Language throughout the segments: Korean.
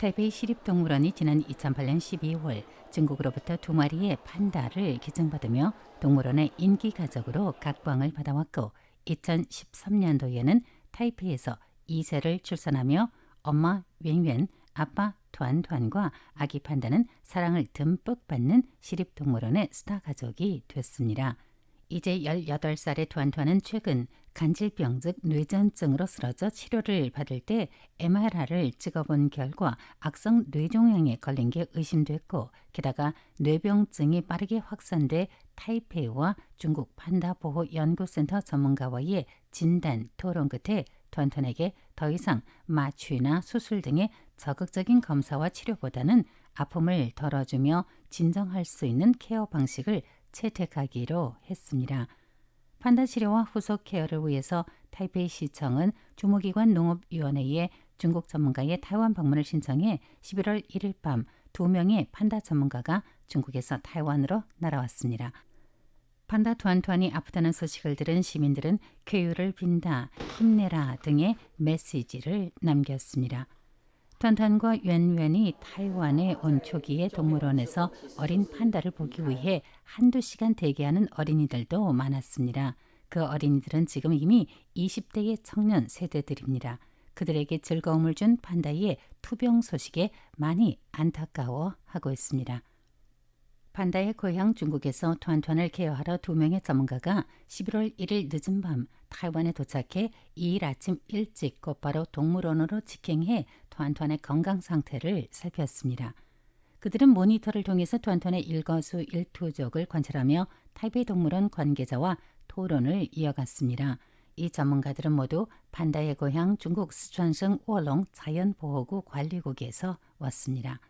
타이베이 시립동물원이 지난 2008년 12월 중국으로부터 두 마리의 판다를 기증받으며 동물원의 인기 가족으로 각광을 받아왔고 2013년도에는 타이페이에서 2세를 출산하며 엄마 웬웬, 아빠 투안투안과 아기 판다는 사랑을 듬뿍 받는 시립동물원의 스타 가족이 됐습니다. 이제 18살의 투안투안은 최근 간질병 즉 뇌전증으로 쓰러져 치료를 받을 때 MRI를 찍어본 결과 악성 뇌종양에 걸린 게 의심됐고 게다가 뇌병증이 빠르게 확산돼 타이페이와 중국 판다 보호 연구센터 전문가와의 진단 토론 끝에 투안투안에게 더 이상 마취나 수술 등의 적극적인 검사와 치료보다는 아픔을 덜어주며 진정할 수 있는 케어 방식을 채택하기로 했습니다. 판다 치료와 후속 케어를 위해서 타이페이 시청은 주무기관 농업위원회에 중국 전문가의 타이완 방문을 신청해 11월 1일 밤두 명의 판다 전문가가 중국에서 타이완으로 날아왔습니다. 판다 투안투안이 아프다는 소식을 들은 시민들은 쾌유를 빈다, 힘내라 등의 메시지를 남겼습니다. 턴턴과 웬웬이 타이완에 온 초기에 동물원에서 어린 판다를 보기 위해 한두 시간 대기하는 어린이들도 많았습니다. 그 어린이들은 지금 이미 20대의 청년 세대들입니다. 그들에게 즐거움을 준 판다의 투병 소식에 많이 안타까워하고 있습니다. 판다의 고향 중국에서 투안투안을 케어하러 두 명의 전문가가 11월 1일 늦은 밤 타이완에 도착해 2일 아침 일찍 곧바로 동물원으로 직행해 투안투안의 건강 상태를 살폈습니다. 그들은 모니터를 통해서 투안투안의 일거수 일투족을 관찰하며 타이베이 동물원 관계자와 토론을 이어갔습니다. 이 전문가들은 모두 판다의 고향 중국 스촨성 워롱 자연보호구 관리국에서 왔습니다.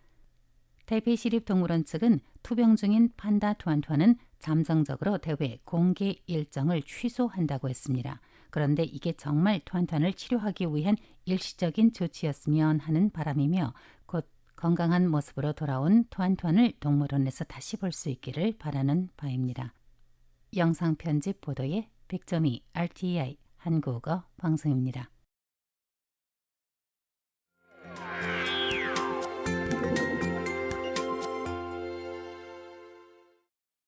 타이페이 시립동물원 측은 투병 중인 판다 투안투안은 잠정적으로 대회 공개 일정을 취소한다고 했습니다. 그런데 이게 정말 투안투안을 치료하기 위한 일시적인 조치였으면 하는 바람이며 곧 건강한 모습으로 돌아온 투안투안을 동물원에서 다시 볼 수 있기를 바라는 바입니다. 영상 편집 보도에 백점이 RTI 한국어 방송입니다.